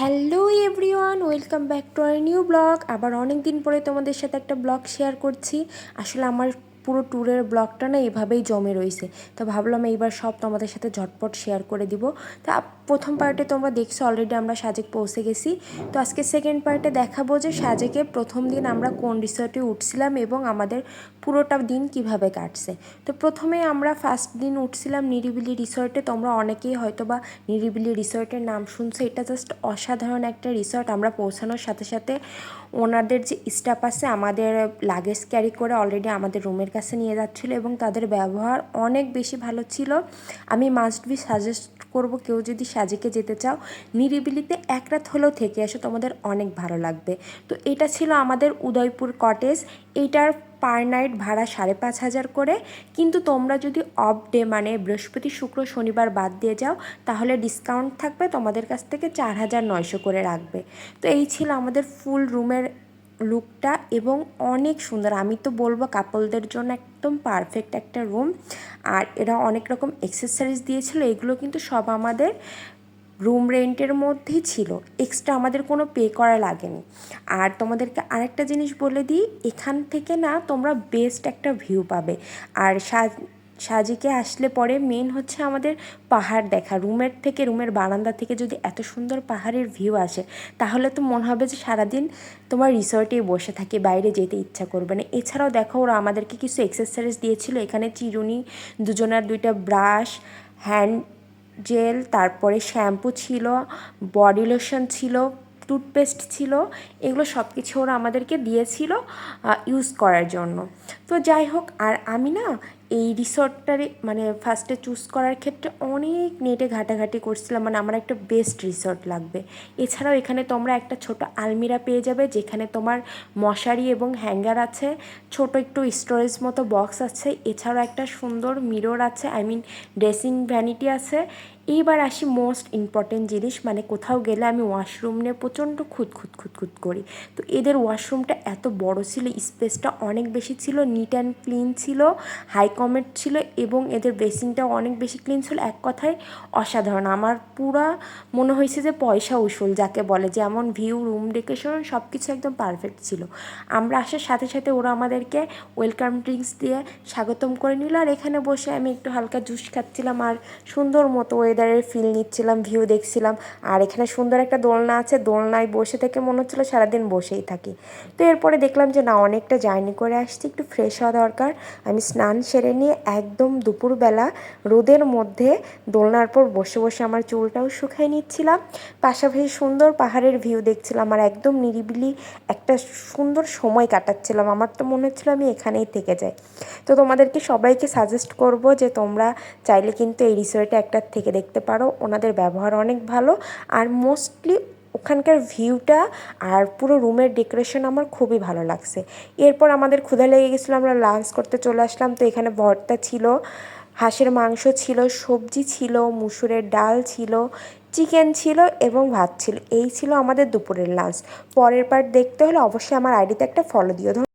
Hello everyone, welcome back to our new blog. আবার অনেক দিন পরে তোমাদের সাথে একটা ব্লগ শেয়ার করছি। আসলে আমার পুরো ট্যুরের ব্লগটা না এভাবেই জমে রয়েছে। তো ভাবলাম এইবার সব তোমাদের সাথে ঝটপট শেয়ার করে দিব। তা প্রথম পার্টে তোমরা দেখছ অলরেডি আমরা সাজেক পৌঁছে গেছি। তো আজকে সেকেন্ড পার্টে দেখাবো যে সাজেকে প্রথম দিন আমরা কোন রিসর্টে উঠছিলাম এবং আমাদের পুরোটা দিন কীভাবে কাটছে। তো প্রথমে আমরা ফার্স্ট দিন উঠছিলাম নিরিবিলি রিসর্টে তোমরা অনেকেই হয়তো বা নিরিবিলি রিসর্টের নাম শুনছো। এটা জাস্ট অসাধারণ একটা রিসর্ট আমরা পৌঁছানোর সাথে সাথে ওনাদের যে স্টাফ আছে, আমাদের লাগেজ ক্যারি করে অলরেডি আমাদের রুমের কাছে নিয়ে যাচ্ছিল এবং তাদের ব্যবহার অনেক বেশি ভালো ছিল। আমি মাস্ট বি সাজেস্ট করব, কেউ যদি সাজেকে যেতে চাও, নিরিবিলিতে এক রাত হলেও থেকে আসো তোমাদের অনেক ভালো লাগবে। তো এটা ছিল আমাদের উদয়পুর কটেজ এইটার পার নাইট ভাড়া সাড়ে পাঁচ হাজার করে। কিন্তু তোমরা যদি অফ ডে মানে বৃহস্পতি, শুক্র, শনিবার বাদ দিয়ে যাও, তাহলে ডিসকাউন্ট থাকবে তোমাদের কাছ থেকে চার হাজার নয়শো করে রাখবে। তো এই ছিল আমাদের ফুল রুমের লুকটা এবং অনেক সুন্দর। আমি তো বলব কাপলদের জন্য একদম পারফেক্ট একটা রুম আর এরা অনেক রকম এক্সেসারিজ দিয়েছিল। এগুলো কিন্তু সব আমাদের রুম রেন্টের মধ্যেই ছিল। এক্সট্রা আমাদের কোনো পে করা লাগেনি। আর তোমাদেরকে আরেকটা জিনিস বলে দিই, এখান থেকে না তোমরা বেস্ট একটা ভিউ পাবে। আর সাজ, সাজিকে আসলে পরে মেন হচ্ছে আমাদের পাহাড় দেখা। রুমের থেকে রুমের বারান্দা থেকে যদি এত সুন্দর পাহাড়ের ভিউ আসে, তাহলে তো মনে হবে যে সারাদিন তোমার রিসর্টেই বসে থাকি, বাইরে যেতে ইচ্ছা করবে না। এছাড়াও দেখো, ওরা আমাদেরকে কিছু এক্সারসাইজ দিয়েছিল। এখানে চিরুনি, দুজনার দুইটা ব্রাশ হ্যান্ড জেল, তারপরে শ্যাম্পু ছিল, বডি লোশন ছিল, টুথপেস্ট ছিল, এগুলো সব কিছু ওরা আমাদেরকে দিয়েছিল ইউজ করার জন্য। তো যাই হোক, আর আমি না এই রিসর্টটারে মানে ফার্স্টে চুজ করার ক্ষেত্রে অনেক নেটে ঘাটাঘাটি করছিলাম। মানে আমার একটা বেস্ট রিসর্ট লাগবে। এছাড়াও এখানে তোমরা একটা ছোট আলমিরা পেয়ে যাবে, যেখানে তোমার মশারি এবং হ্যাঙ্গার আছে, ছোট একটু স্টোরেজ মতো বক্স আছে, এছাড়াও একটা সুন্দর মিরর আছে আই মিন ড্রেসিং ভ্যানিটি আছে। এইবার আসি মোস্ট ইম্পর্টেন্ট জিনিস মানে কোথাও গেলে আমি ওয়াশরুম নিয়ে প্রচণ্ড খুঁত খুঁত খুঁত খুঁত করি। তো এদের ওয়াশরুমটা এত বড় ছিল স্পেসটা অনেক বেশি ছিল নিট অ্যান্ড ক্লিন ছিল হাই কমেন্ট ছিল এবং এদের বেসিনটাও অনেক বেশি ক্লিন ছিল। এক কথায় অসাধারণ। আমার পুরা মনে হয়েছে যে পয়সা উসুল যাকে বলে যেমন ভিউ রুম ডেকোরেশন সব কিছু একদম পারফেক্ট ছিল। আমরা আসার সাথে সাথে ওরা আমাদেরকে ওয়েলকাম ড্রিঙ্কস দিয়ে স্বাগতম করে নিল আর এখানে বসে আমি একটু হালকা জুস খাচ্ছিলাম আর সুন্দর মতো ওয়েদারের ফিল নিচ্ছিলাম ভিউ দেখছিলাম। আর এখানে সুন্দর একটা দোলনা আছে, দোলনায় বসে থেকে মনে হচ্ছিল সারাদিন বসেই থাকি। তো এরপরে দেখলাম যে না, অনেকটা জার্নি করে আসছি, একটু ফ্রেশ হওয়া দরকার। আমি স্নান সেরে নিয়ে একদম দুপুরবেলা রোদের মধ্যে দোলনার পর বসে বসে আমার চুলটাও শুকাই নিচ্ছিলাম। পাশাপাশি সুন্দর পাহাড়ের ভিউ দেখছিলাম আর একদম নিরিবিলি একটা সুন্দর সময় কাটাচ্ছিলাম। আমার তো মনে হচ্ছিল আমি এখানেই থেকে যাই। তো তোমাদেরকে সবাইকে সাজেস্ট করব যে তোমরা চাইলে কিন্তু এই রিসোর্টে একটা থেকে দেখতে পারো। ওনাদের ব্যবহার অনেক ভালো। আর মোস্টলি ওখানকার ভিউটা আর পুরো রুমের ডেকোরেশন আমার খুবই ভালো লাগছে। এরপর আমাদের ক্ষুধা লেগে গেছিল, আমরা লাঞ্চ করতে চলে আসলাম। তো এখানে ভর্তা ছিল, হাঁসের মাংস ছিল, সবজি ছিল, মুসুরের ডাল ছিল, চিকেন ছিল এবং ভাত ছিল। এই ছিল আমাদের দুপুরের লাঞ্চ। পরের পার্ট দেখতে হলে অবশ্যই আমার আইডিতে একটা ফলো দিও।